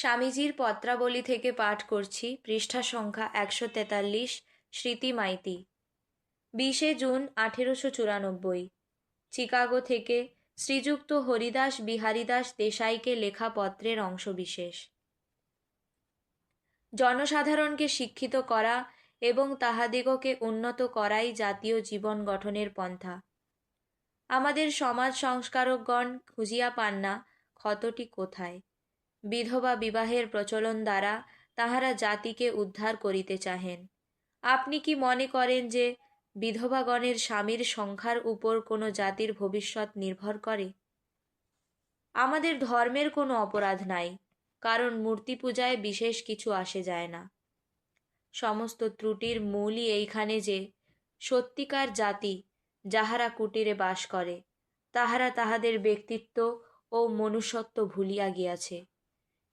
স্বামীজির পত্রাবলী থেকে পাঠ করছি, পৃষ্ঠা সংখ্যা একশো তেতাল্লিশ, স্মৃতি মাইতি। বিশে জুন আঠেরোশো চুরানব্বই। চিকাগো থেকে শ্রীযুক্ত হরিদাস বিহারীদাস দেশাইকে লেখা পত্রের অংশবিশেষ। জনসাধারণকে শিক্ষিত করা এবং তাহাদিগকে উন্নত করাই জাতীয় জীবন গঠনের পন্থা। আমাদের সমাজ সংস্কারকগণ খুঁজিয়া পান না ক্ষতটি কোথায়। বিধবা বিবাহের প্রচলন দ্বারা তাহারা জাতিকে উদ্ধার করিতে চাহেন। আপনি কি মনে করেন যে বিধবাগণের স্বামীর সংখ্যার উপর কোনো জাতির ভবিষ্যৎ নির্ভর করে? আমাদের ধর্মের কোনো অপরাধ নাই, কারণ মূর্তি পূজায় বিশেষ কিছু আসে যায় না। সমস্ত ত্রুটির মূলই এইখানে যে, সত্যিকার জাতি যাহারা কুটিরে বাস করে, তাহারা তাহাদের ব্যক্তিত্ব ও মনুষ্যত্ব ভুলিয়া গিয়াছে।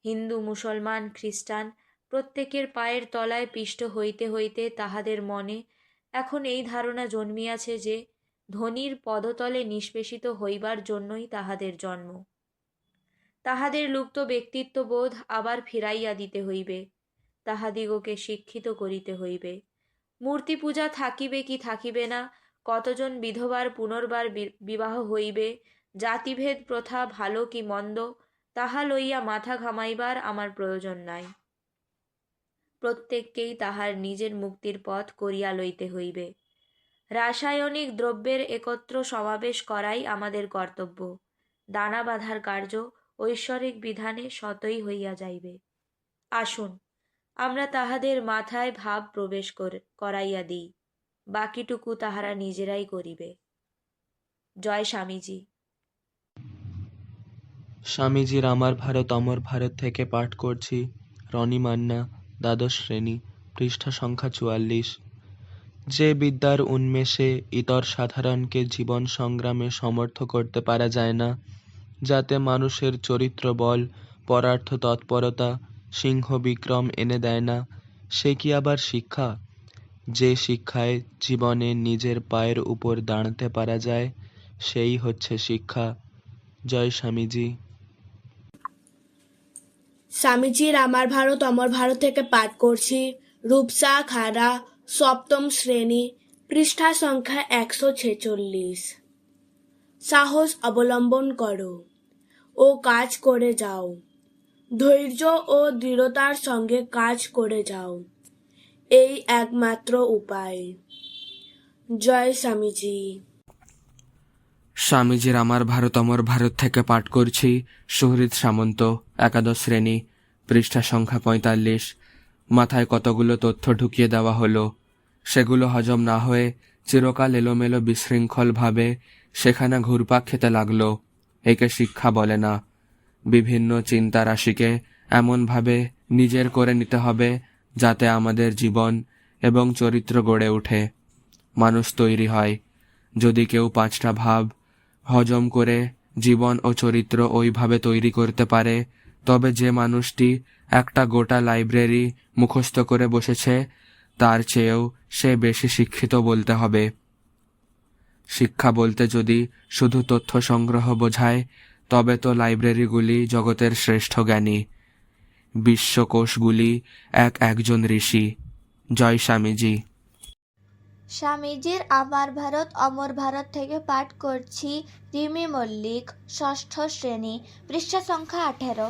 হিন্দু, মুসলমান, খ্রিস্টান প্রত্যেকের পায়ের তলায় পিষ্ট হইতে হইতে তাহাদের মনে এখন এই ধারণা জন্মিয়াছে যে ধনির পদতলে নিষ্পেষিত হইবার জন্যই তাহাদের জন্ম। তাহাদের লুপ্ত ব্যক্তিত্ববোধ আবার ফিরাইয়া দিতে হইবে, তাহাদিগকে শিক্ষিত করিতে হইবে। মূর্তি পূজা থাকিবে কি থাকিবে না, কতজন বিধবার পুনর্বার বিবাহ হইবে, জাতিভেদ প্রথা ভালো কি মন্দ তাহা লইয়া মাথা ঘামাইবার আমার প্রয়োজন নাই। প্রত্যেককেই তাহার নিজের মুক্তির পথ করিয়া লইতে হইবে। রাসায়নিক দ্রব্যের একত্র সমাবেশ করাই আমাদের কর্তব্য। দানা বাঁধার কার্য ঐশ্বরিক বিধানে সতই হইয়া যাইবে। আসুন, আমরা তাহাদের মাথায় ভাব প্রবেশ কর- করাইয়া দিই। বাকিটুকু তাহারা নিজেরাই করিবে। জয় স্বামীজি। স্বামীজির আমার ভারত, অমর ভারত থেকে পাঠ করছি। রনি মান্না, দ্বাদশ শ্রেণি, পৃষ্ঠা সংখ্যা চুয়াল্লিশ। যে বিদ্যার উন্মেষে ইতর সাধারণকে জীবন সংগ্রামে সমর্থ করতে পারা যায় না, যাতে মানুষের চরিত্র বল, পরার্থ তৎপরতা, সিংহ বিক্রম এনে দেয় না, সে কি আবার শিক্ষা? যে শিক্ষায় জীবনে নিজের পায়ের উপর দাঁড়াতে পারা যায়, সেই হচ্ছে শিক্ষা। জয় স্বামীজি। স্বামীজির আমার ভারত, অমর ভারত থেকে পাঠ করছি। রূপসা খাড়া সপ্তম শ্রেণি, পৃষ্ঠা সংখ্যা একশো ছেচল্লিশ। সাহস অবলম্বন করো ও কাজ করে যাও। ধৈর্য ও দৃঢ়তার সঙ্গে কাজ করে যাও। এই একমাত্র উপায়। জয় স্বামীজি। স্বামীজির আমার ভারত অমর ভারত থেকে পাঠ করছি। সুহৃদ সামন্ত, একাদশ শ্রেণি, পৃষ্ঠা সংখ্যা পঁয়তাল্লিশ। মাথায় কতগুলো তথ্য ঢুকিয়ে দেওয়া হলো। সেগুলো হজম না হয়ে চিরকাল এলোমেলো বিশৃঙ্খলভাবে সেখানে ঘুরপাক খেতে লাগল। একে শিক্ষা বলে না। বিভিন্ন চিন্তা রাশিকে এমনভাবে নিজের করে নিতে হবে যাতে আমাদের জীবন এবং চরিত্র গড়ে ওঠে। মানুষ তৈরি হয়। যদি কেউ পাঁচটা ভাব হজম করে জীবন ও চরিত্র ওইভাবে তৈরি করতে পারে, তবে যে মানুষটি একটা গোটা লাইব্রেরি মুখস্থ করে বসেছে, তার চেয়েও সে বেশি শিক্ষিত বলতে হবে। শিক্ষা বলতে যদি শুধু তথ্য সংগ্রহ বোঝায়, তবে তো লাইব্রেরিগুলি জগতের শ্রেষ্ঠ জ্ঞানী। বিশ্বকোষগুলি এক একজন ঋষি। জয় স্বামীজি। স্বামীজির আমার ভারত, অমর ভারত থেকে পাঠ করছি রিমি মল্লিক, ষষ্ঠ শ্রেণি, পৃষ্ঠা সংখ্যা আঠেরো।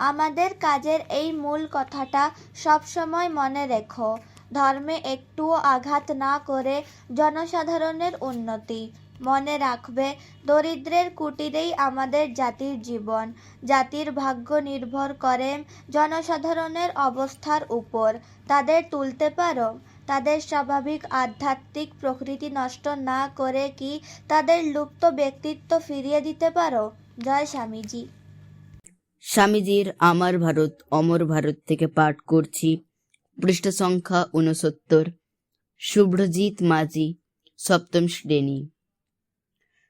আমাদের কাজের এই মূল কথাটা সবসময় মনে রেখো, ধর্মে একটুও আঘাত না করে জনসাধারণের উন্নতি। মনে রাখবে, দরিদ্রের কুটিরেই আমাদের জাতির জীবন। জাতির ভাগ্য নির্ভর করে জনসাধারণের অবস্থার উপর। তাদের তুলতে পারো? তাদের স্বাভাবিক আধ্যাত্মিক প্রকৃতি নষ্ট না করে কি তাদের লুপ্ত ব্যক্তিত্ব ফিরিয়ে দিতে পারো? জয় স্বামীজি। স্বামীজির আমার ভারত, অমর ভারত থেকে পাঠ করছি। পৃষ্ঠ সংখ্যা উনসত্তর শুভ্রজিৎ মাঝি, সপ্তম শ্রেণি।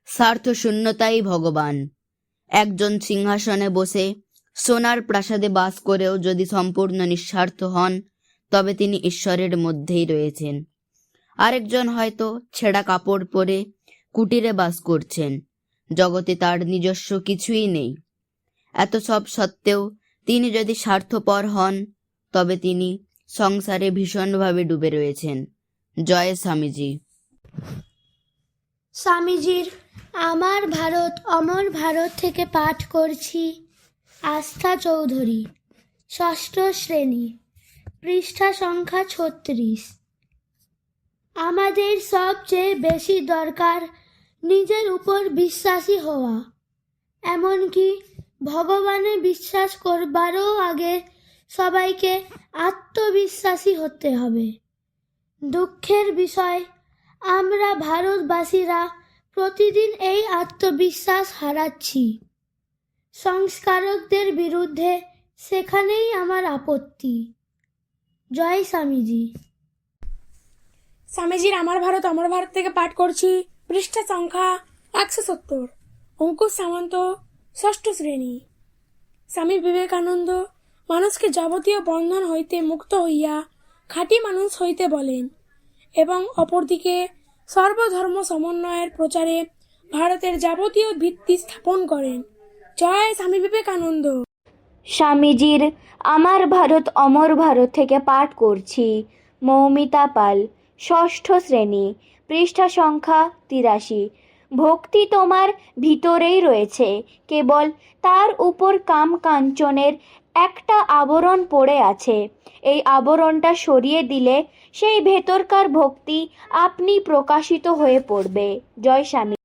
স্বার্থ শূন্যতাই ভগবান। একজন সিংহাসনে বসে সোনার প্রাসাদে বাস করেও যদি সম্পূর্ণ নিঃস্বার্থ হন তবে তিনি ঈশ্বরের মধ্যেই রয়েছেন। আরেকজন হয়তো ছেঁড়া কাপড় পরে কুটিরে বাস করছেন। জগতে তার নিজস্ব কিছুই নেই। এত সব সত্ত্বেও তিনি যদি স্বার্থপর হন, তবে তিনি সংসারে ভীষণভাবে ডুবে রয়েছেন। জয় স্বামীজি। স্বামীজির, আমার ভারত অমর ভারত থেকে পাঠ করছি আস্থা চৌধুরী, ষষ্ঠ শ্রেণি। পৃষ্ঠা সংখ্যা ছত্রিশ। আমাদের সবচেয়ে বেশি দরকার নিজের উপর বিশ্বাসী হওয়া। এমনকি ভগবানে বিশ্বাস করবারও আগে সবাইকে আত্মবিশ্বাসী হতে হবে। দুঃখের বিষয়, আমরা ভারতবাসীরা প্রতিদিন এই আত্মবিশ্বাস হারাচ্ছি। সংস্কারকদের বিরুদ্ধে সেখানেই আমার আপত্তি। জয় স্বামীজি। স্বামীজির আমার ভারত অমর ভারত থেকে পাঠ করছি পৃষ্ঠা সংখ্যা একশো সত্তর। অঙ্কুশ সামন্ত, ষষ্ঠ শ্রেণি। স্বামী বিবেকানন্দ মানুষকে যাবতীয় বন্ধন হইতে মুক্ত হইয়া খাঁটি মানুষ হইতে বলেন এবং অপরদিকে সর্বধর্ম সমন্বয়ের প্রচারে ভারতের যাবতীয় ভিত্তি স্থাপন করেন। জয় স্বামী বিবেকানন্দ। স্বামীজির, আমার ভারত অমর ভারত থেকে পাঠ করছি। মৌমিতা পাল, ষষ্ঠ শ্রেণি, পৃষ্ঠা সংখ্যা তিরাশি। ভক্তি তোমার ভিতরেই রয়েছে। কেবল তার উপর কাম কাঞ্চনের একটা আবরণ পড়ে আছে। এই আবরণটা সরিয়ে দিলে সেই ভেতরকার ভক্তি আপনি প্রকাশিত হয়ে পড়বে। জয় স্বামী।